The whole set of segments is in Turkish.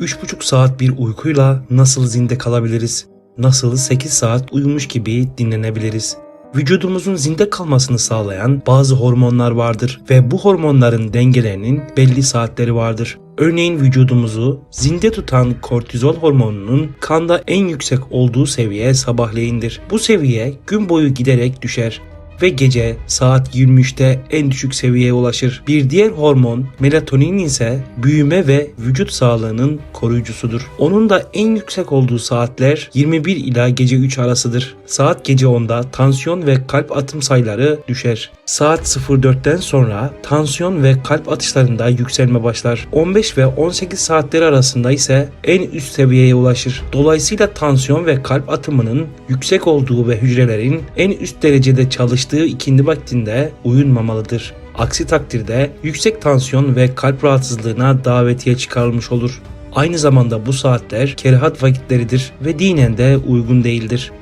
3,5 saat bir uykuyla nasıl zinde kalabiliriz? Nasıl 8 saat uyumuş gibi dinlenebiliriz? Vücudumuzun zinde kalmasını sağlayan bazı hormonlar vardır ve bu hormonların dengelerinin belli saatleri vardır. Örneğin vücudumuzu zinde tutan kortizol hormonunun kanda en yüksek olduğu seviye sabahleyindir. Bu seviye gün boyu giderek düşer ve gece saat 23'te en düşük seviyeye ulaşır. Bir diğer hormon melatonin ise büyüme ve vücut sağlığının koruyucusudur. Onun da en yüksek olduğu saatler 21 ila gece 3 arasıdır. Saat gece 10'da tansiyon ve kalp atım sayıları düşer. Saat 04'ten sonra tansiyon ve kalp atışlarında yükselme başlar. 15 ve 18 saatleri arasında ise en üst seviyeye ulaşır. Dolayısıyla tansiyon ve kalp atımının yüksek olduğu ve hücrelerin en üst derecede çalıştığı ikindi vaktinde uyunmamalıdır. Aksi takdirde yüksek tansiyon ve kalp rahatsızlığına davetiye çıkarılmış olur. Aynı zamanda bu saatler kerahat vakitleridir ve dinen de uygun değildir.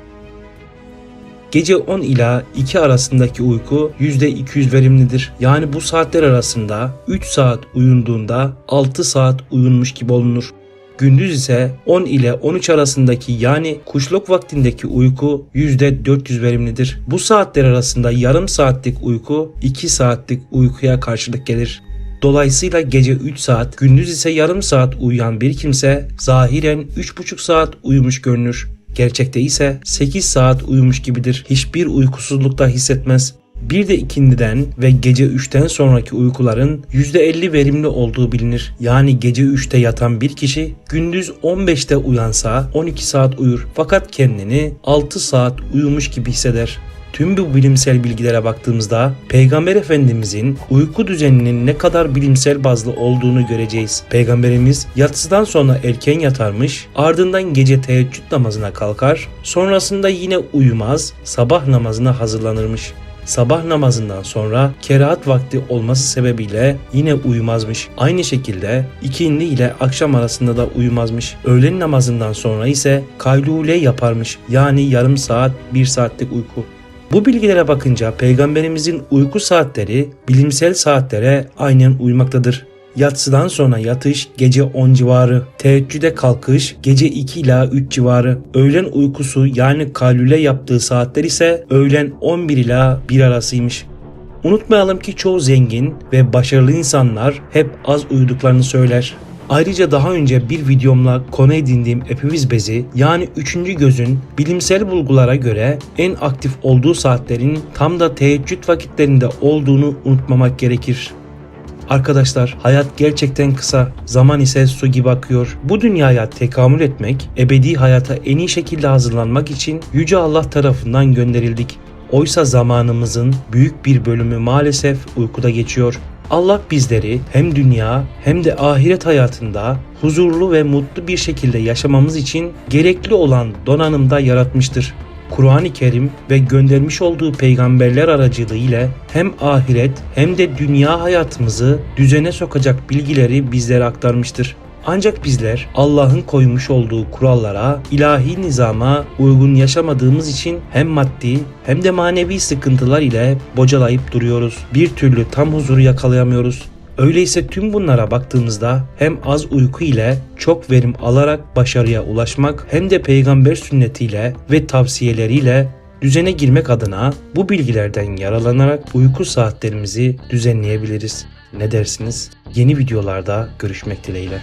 Gece 10 ila 2 arasındaki uyku %200 verimlidir. Yani bu saatler arasında 3 saat uyunduğunda 6 saat uyunmuş gibi olunur. Gündüz ise 10 ile 13 arasındaki yani kuşluk vaktindeki uyku %400 verimlidir. Bu saatler arasında yarım saatlik uyku 2 saatlik uykuya karşılık gelir. Dolayısıyla gece 3 saat, gündüz ise yarım saat uyuyan bir kimse zahiren 3,5 saat uyumuş görünür. Gerçekte ise 8 saat uyumuş gibidir. Hiçbir uykusuzlukta hissetmez. Bir de ikindiden ve gece 3'ten sonraki uykuların %50 verimli olduğu bilinir. Yani gece 3'te yatan bir kişi gündüz 15'te uyansa 12 saat uyur fakat kendini 6 saat uyumuş gibi hisseder. Tüm bu bilimsel bilgilere baktığımızda Peygamber Efendimizin uyku düzeninin ne kadar bilimsel bazlı olduğunu göreceğiz. Peygamberimiz yatsıdan sonra erken yatarmış, ardından gece teheccüd namazına kalkar, sonrasında yine uyumaz, sabah namazına hazırlanırmış. Sabah namazından sonra kerahat vakti olması sebebiyle yine uyumazmış. Aynı şekilde ikindi ile akşam arasında da uyumazmış. Öğlen namazından sonra ise kaylule yaparmış. Yani yarım saat, bir saatlik uyku. Bu bilgilere bakınca peygamberimizin uyku saatleri bilimsel saatlere aynen uymaktadır. Yatsıdan sonra yatış gece 10 civarı, teheccüde kalkış gece 2 ila 3 civarı, öğlen uykusu yani kalüle yaptığı saatler ise öğlen 11 ila 1 arasıymış. Unutmayalım ki çoğu zengin ve başarılı insanlar hep az uyuduklarını söyler. Ayrıca daha önce bir videomla konu edindiğim epiviz bezi yani üçüncü gözün bilimsel bulgulara göre en aktif olduğu saatlerin tam da teheccüd vakitlerinde olduğunu unutmamak gerekir. Arkadaşlar hayat gerçekten kısa, zaman ise su gibi akıyor. Bu dünyaya tekamül etmek, ebedi hayata en iyi şekilde hazırlanmak için Yüce Allah tarafından gönderildik. Oysa zamanımızın büyük bir bölümü maalesef uykuda geçiyor. Allah bizleri hem dünya hem de ahiret hayatında huzurlu ve mutlu bir şekilde yaşamamız için gerekli olan donanımda yaratmıştır. Kur'an-ı Kerim ve göndermiş olduğu peygamberler aracılığı ile hem ahiret hem de dünya hayatımızı düzene sokacak bilgileri bizlere aktarmıştır. Ancak bizler Allah'ın koymuş olduğu kurallara, ilahi nizama uygun yaşamadığımız için hem maddi hem de manevi sıkıntılar ile bocalayıp duruyoruz. Bir türlü tam huzuru yakalayamıyoruz. Öyleyse tüm bunlara baktığımızda hem az uyku ile çok verim alarak başarıya ulaşmak hem de peygamber sünnetiyle ve tavsiyeleriyle düzene girmek adına bu bilgilerden yararlanarak uyku saatlerimizi düzenleyebiliriz. Ne dersiniz? Yeni videolarda görüşmek dileğiyle.